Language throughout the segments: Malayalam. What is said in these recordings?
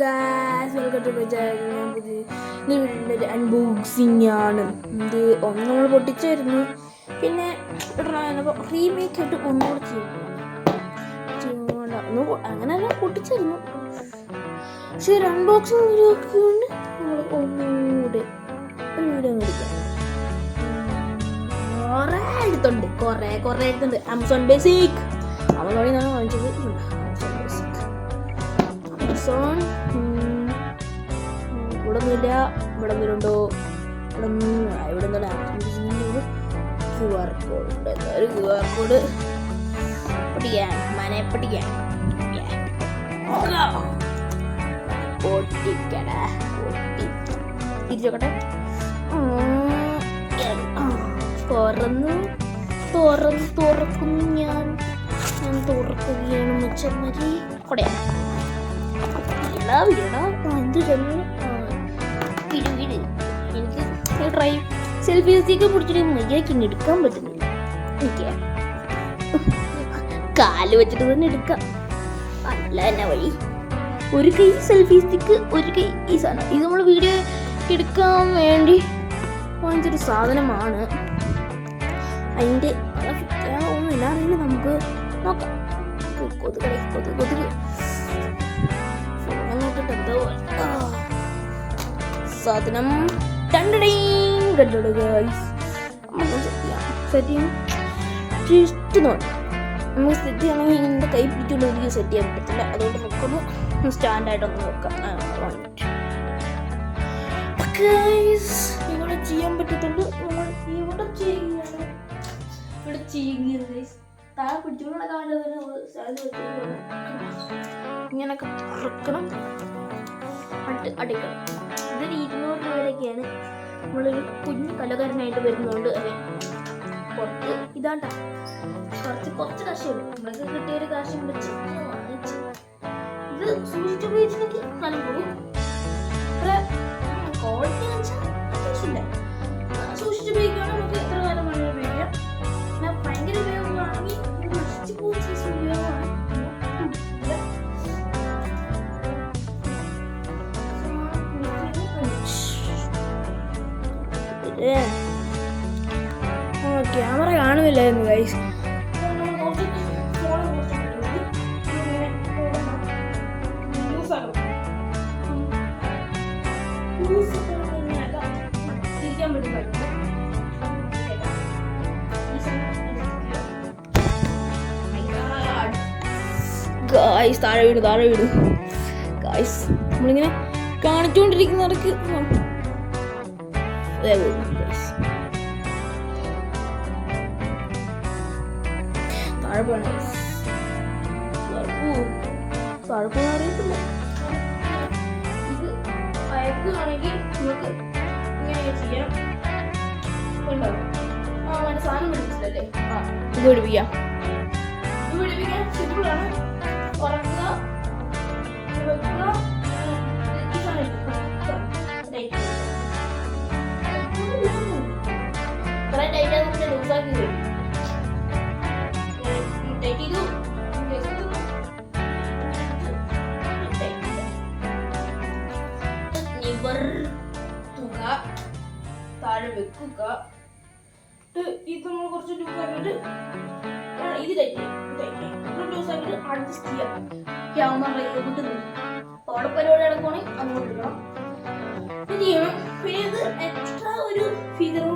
Guys welcome to my channel ഞാൻ വീടിന്റെ ഒരു അൺബോക്സിങ് ആണ്. ഇത് ഒന്ന് നമ്മൾ പൊട്ടിച്ചായിരുന്നു പിന്നെ റീമേക്ക് ആയിട്ട് ഒന്നുകൂടെ ചെയ്യും അങ്ങനെ പൊട്ടിച്ചായിരുന്നു പക്ഷെ ഒരു അൺബോക്സിങ് വീഡിയോ ഒക്കെ കൊണ്ട് നമ്മൾ ഒന്നുകൂടെ ഒരു വീഡിയോ മേടിക്കാം കുറേ എടുത്തുണ്ട് കുറേ കുറേ എടുത്തുണ്ട് ആമസോൺ ബേസിക് ആമസോണിൽ നിന്നാണ് വാങ്ങിച്ചത് ഒന്നുമില്ല ഇവിടെ എന്തെങ്കിലുണ്ടോ ഇവിടെ ഇവിടെ നിന്ന് ക്യു ആർ കോഡ് ഉണ്ട്. ഒരു ക്യു ആർ കോഡ് പഠിക്കാൻ മനെ പഠിക്കാൻ തുറന്നു. തുറന്ന് തുറക്കുന്നു ഞാൻ. ഞാൻ തുറക്കുകയാണ് മച്ചന്മാരി. കൊടയാണ് എന്ത് ചെന്നു എനിക്ക് ട്രൈ സെൽഫി സ്റ്റിക്ക് പിടിച്ചിട്ട് മര്യാദയ്ക്ക് ഇങ്ങനെ എടുക്കാൻ പറ്റുന്നില്ല. എനിക്ക് കാൽ വെച്ചിട്ട് തന്നെ എടുക്കാം. അല്ല എന്നാ വഴി? ഒരു കൈ സെൽഫി സ്റ്റിക്ക് ഒരു കൈ ഈ സാധനം. ഇത് നമ്മൾ വീഡിയോ എടുക്കാൻ വേണ്ടി വാങ്ങിച്ചൊരു സാധനമാണ്. അതിന്റെ ഒന്നുമില്ല നമുക്ക്? നോക്കാം. കൊതുക് കൊതുക് കൊതുക് സാധനം. കണ്ടോളൂ ഗേൾസ് സെറ്റ് ചെയ്യാം സെറ്റ് ചെയ്യാം ജസ്റ്റ് നോക്കാം നമുക്ക് സെറ്റ് ചെയ്യണമെങ്കിൽ ഇതിന്റെ കൈ പിടിച്ചുകൊണ്ട് എനിക്ക് സെറ്റ് ചെയ്യാൻ പറ്റത്തില്ല അതുകൊണ്ട് നമുക്കൊന്ന് സ്റ്റാൻഡായിട്ടൊന്ന് നോക്കാം ഇവിടെ ചെയ്യാൻ പറ്റത്തുള്ളൂ നമ്മൾ ഇവിടെ ചെയ്യുകയാണ് ഇവിടെ ചെയ്യുകയാണ് ഗൈസ് താഴെ പിടിച്ചുകൊണ്ട് കാണുന്നത് ഇങ്ങനൊക്കെ തുറക്കണം അട്ട് അടിക്കണം ഇതൊരു ഇരുന്നൂറ് രൂപയുടെയൊക്കെയാണ് നമ്മളൊരു കുഞ്ഞു കലകാരനായിട്ട് വരുന്നുണ്ട് അതെ. പുറത്ത് ഇതാണ്ട. കുറച്ച് കുറച്ച് കാശുള്ളൂ നമ്മളൊക്കെ കിട്ടിയ ഒരു കാശും വെച്ച് വാങ്ങിച്ചു ഇത് സൂക്ഷിച്ച് ഉപയോഗിച്ചില്ലെങ്കിൽ നല്ല പോകും ക്യാമറ കാണുന്നില്ലായിരുന്നു ഗൈസ് ഗായ്സ് താഴെ വീട് താഴെ വീട്. ഗായ്സ് നമ്മളിങ്ങനെ കാണിച്ചുകൊണ്ടിരിക്കുന്നവർക്ക് വീഴുന്നു, guys. താഴെ പോണേ താഴെ പോകാൻ അറിയത്തില്ല ഇത് അയക്കുകയാണെങ്കിൽ നമുക്ക് ഇങ്ങനെ ചെയ്യാം ഉണ്ടോ ആ മറ്റേ സാധനം പിടിച്ചില്ലല്ലേ ആ പിടിപ്പിക്കാം പിടിപ്പിക്കാൻ വെക്കുക ഇത് നമ്മൾ കുറച്ച് ലൂസാക്കിയിട്ട് ഇത് ടൈറ്റ് ലൂസ് ആക്കിയിട്ട് അഡ്ജസ്റ്റ് ചെയ്യാം. ക്യാമറ എവിടെ അവിടെ പരിപാടി നടക്കുവാണെങ്കിൽ അങ്ങോട്ട് ഇടണം. ഇത് ചെയ്യണം. പിന്നെ ഇത് എക്സ്ട്രാ ഒരു ഫീച്ചറുകളുണ്ട്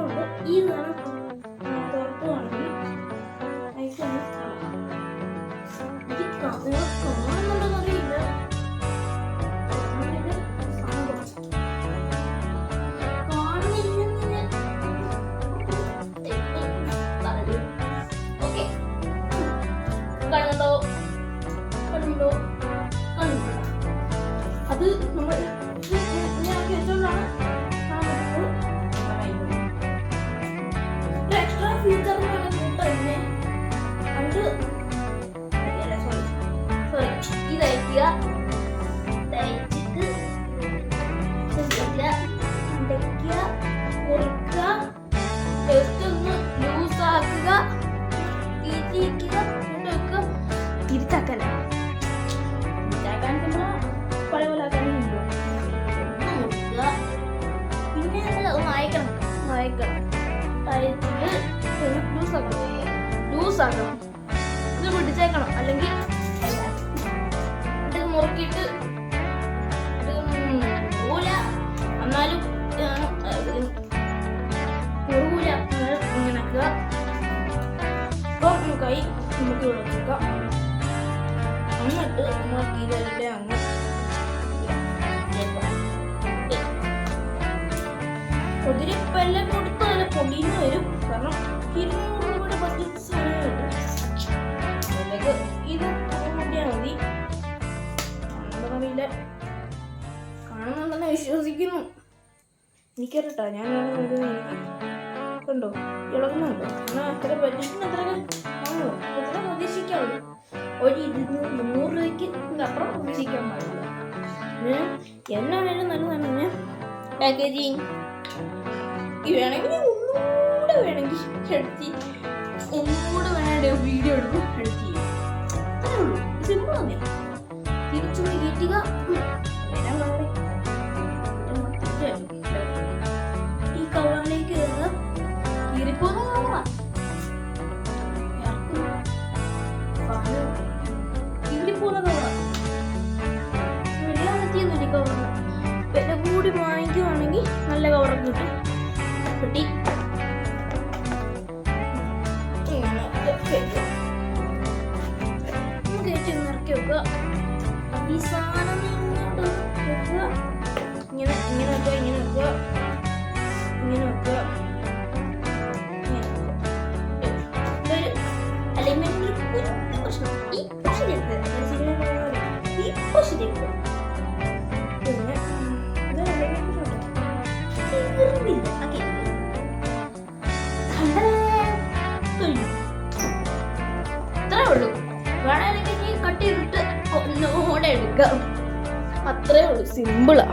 ഇത് പിടിച്ചേക്കണം. അല്ലെങ്കിൽ ഇത് മുറുക്കിയിട്ട് ഇത് മുറുകൂല എന്നാലും മുറുകൂല ഇങ്ങനെ കൈ നമുക്ക് ഇവിടെ വെക്കാം എന്നിട്ട് നമുക്ക് ഇതെല്ലാം അങ്ങ് എന്താണെന്നറിയില്ല കാണുന്നുണ്ടെന്ന് വിശ്വസിക്കുന്നു. എനിക്കറിയട്ടോ ഞാൻ കണ്ടോ? ഇളകുന്നുണ്ടോ എന്നാൽ അത്ര ബഡ്ജറ്റിന് അത്ര അത്ര പ്രതീക്ഷിക്കാവുള്ളൂ. ഒരു ഇരുന്നൂറ് മുന്നൂറ് രൂപയ്ക്ക് അപ്പുറം പ്രതീക്ഷിക്കാൻ പാടില്ല. എന്നാണേലും നല്ലതാണ് പാക്കേജിങ് വേണമെങ്കിൽ ഒന്നുകൂടെ വേണമെങ്കിൽ എടുത്തി ഒന്നുകൂടെ വേണേ വീഡിയോ എടുക്കും എഡിറ്റ് ചെയ്യും. അത്രേ ഉള്ളൂ. സിമ്പിൾ ആണ് പോയി കയറ്റുക. ഈ കവറിലേക്ക് ഇടുക കീറിപ്പോന്ന കവറാ കീറിപ്പോന്ന കവറാ വലിയ എത്തിയൊന്നുമില്ല ഈ കവറിന് വില കൂടി വാങ്ങിക്കുവാണെങ്കിൽ നല്ല കവറൊക്കെ കിട്ടും. കിട്ടി. നമുക്ക് ഏറ്റവും നിറക്കി വെക്കുക എടുക്കാം അത്രേ ഉള്ളൂ. സിമ്പിളാ.